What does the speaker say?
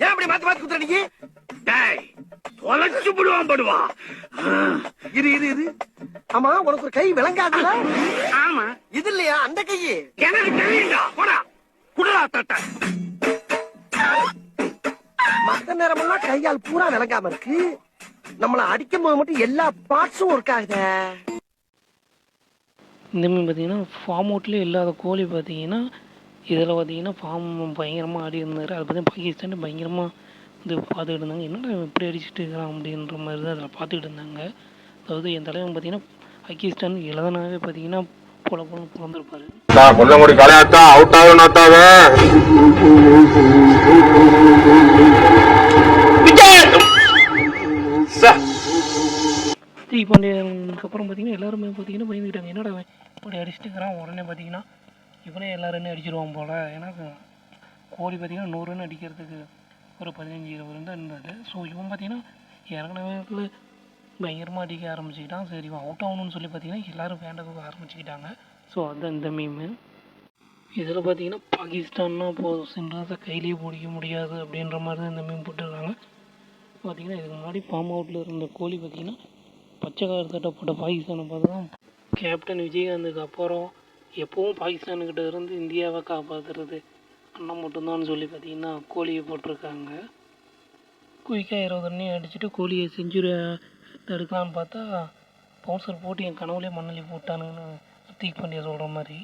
ஏன்? அப்படி மாத்தி மாத்தி குத்துற நீ டேய் தொலைச்சு விடுவான் படுவா. இரு இரு இரு. ஆமா உனக்கு ஒரு கை விளங்காதுல? ஆமா. இது இல்லையா? அந்த கையே? எனக்கு தெரியுண்டா போடா. குடுறா தட்ட. மத்த நேரமெல்லாம் கையால் பூரா விளங்காம இருக்கு. நம்மள அடிக்கும் போது மட்டும் எல்லா பார்ட்ஸும் ஒர்க் ஆகுதே. இந்த மீன் பார்த்தீங்கன்னா ஃபார்ம் அவுட்லேயே இல்லாத கோழி பார்த்தீங்கன்னா இதில் பார்த்தீங்கன்னா ஃபார்ம் பயங்கரமாக ஆடி இருந்தார். அது பார்த்தீங்கன்னா பாகிஸ்தான் பயங்கரமாக வந்து பார்த்துக்கிட்டு இருந்தாங்க. என்னடா இப்படி அடிச்சுட்டு இருக்கிறான் அப்படின்ற மாதிரி தான் அதில் பார்த்துக்கிட்டு இருந்தாங்க. அதாவது என் தலைவன் பார்த்தீங்கன்னா பாகிஸ்தான் எழுதனாவே பார்த்தீங்கன்னா போல போல பிறந்திருப்பாரு. கொல்லங்குடி கலையாத்தா அவுட் ஆகும் நாத்தாவ அப்புறம் பார்த்தீங்கன்னா எல்லாருமே பார்த்தீங்கன்னா பயந்துக்கிட்டாங்க. என்னடா அவன் இப்படி அடிச்சுட்டு இருக்கிறான் உடனே பார்த்தீங்கன்னா இவனே எல்லா ரன்னையும் அடிச்சிருவான் போல். ஏன்னா கோழி பார்த்திங்கன்னா நூறு ரன் அடிக்கிறதுக்கு ஒரு பதினஞ்சு இருபது ரன் தான் இருந்தார் ஸோ இவன் பார்த்திங்கன்னா இறங்கினவர்கள் பயங்கரமாக அடிக்க ஆரம்பிச்சுக்கிட்டான். சரி இவன் அவுட் ஆகணும்னு சொல்லி பார்த்தீங்கன்னா எல்லாரும் வேண்டதுக்கு ஆரம்பிச்சுக்கிட்டாங்க. ஸோ அதுதான் இந்த மீமு இதில் பார்த்தீங்கன்னா பாகிஸ்தான்னா போதும். சென்றாசை கையிலேயே பிடிக்க முடியாது அப்படின்ற மாதிரி தான் இந்த மீன் போட்டுருக்காங்க. பார்த்தீங்கன்னா இதுக்கு முன்னாடி ஃபார்ம் அவுட்டில் இருந்த கோழி பார்த்தீங்கன்னா பச்சை கலர் சட்டை போட்ட பாகிஸ்தானை பார்த்து தான் கேப்டன் விஜயகாந்துக்கு அப்புறம் எப்போவும் பாகிஸ்தானுக்கிட்ட இருந்து இந்தியாவை காப்பாற்றுறது அண்ணன் மட்டும்தான் சொல்லி பார்த்தீங்கன்னா கோழியை போட்டிருக்காங்க. குயிக்காக இருபது ரன்னையும் அடிச்சுட்டு கோழியை செஞ்சுரி எடுக்கலான்னு பார்த்தா பவுன்சர் போட்டு என் கனவுலேயே மண்ணலி போட்டானுங்கன்னு ஹர்திக் பாண்டியா சொல்கிற மாதிரி.